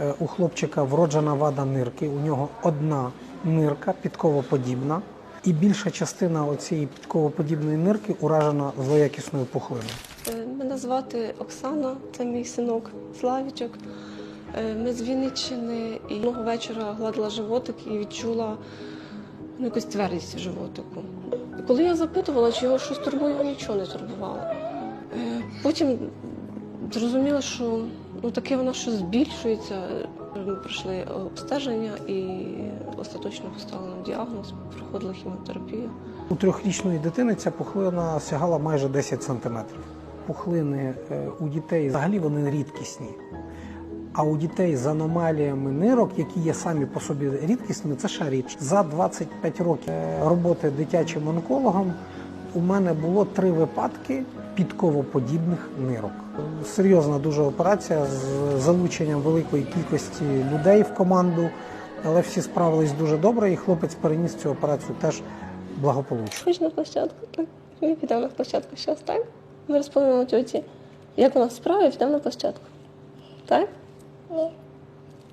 Е, У хлопчика вроджена вада нирки. У нього одна нирка підковоподібна, і більша частина цієї підковоподібної нирки уражена злоякісною пухлиною. Е, Мене звати Оксана, це мій синок Славічок. Е, Ми з Вінниччини і одного вечора гладила животик і відчула ну, якусь твердість животику. Коли я запитувала, чи його щось турбує, його нічого не турбувало. Потім зрозуміла, що ну, таке воно щось збільшується. Ми пройшли обстеження і остаточно поставили нам діагноз, проходили хіміотерапію. У трьохрічної дитини ця пухлина сягала майже 10 сантиметрів. Пухлини е, у дітей взагалі вони рідкісні. А у дітей з аномаліями нирок, які є самі по собі рідкісними, це ще річ. За 25 років е, роботи дитячим онкологом у мене було три випадки підковоподібних нирок. Серйозна дуже операція з залученням великої кількості людей в команду, але всі справились дуже добре, і хлопець переніс цю операцію теж благополучно. Хоч на площадку, так? Ми підемо на площадку зараз, так? Ми розповімо тьоті, як у нас справи, і підемо на площадку. Так? Ні.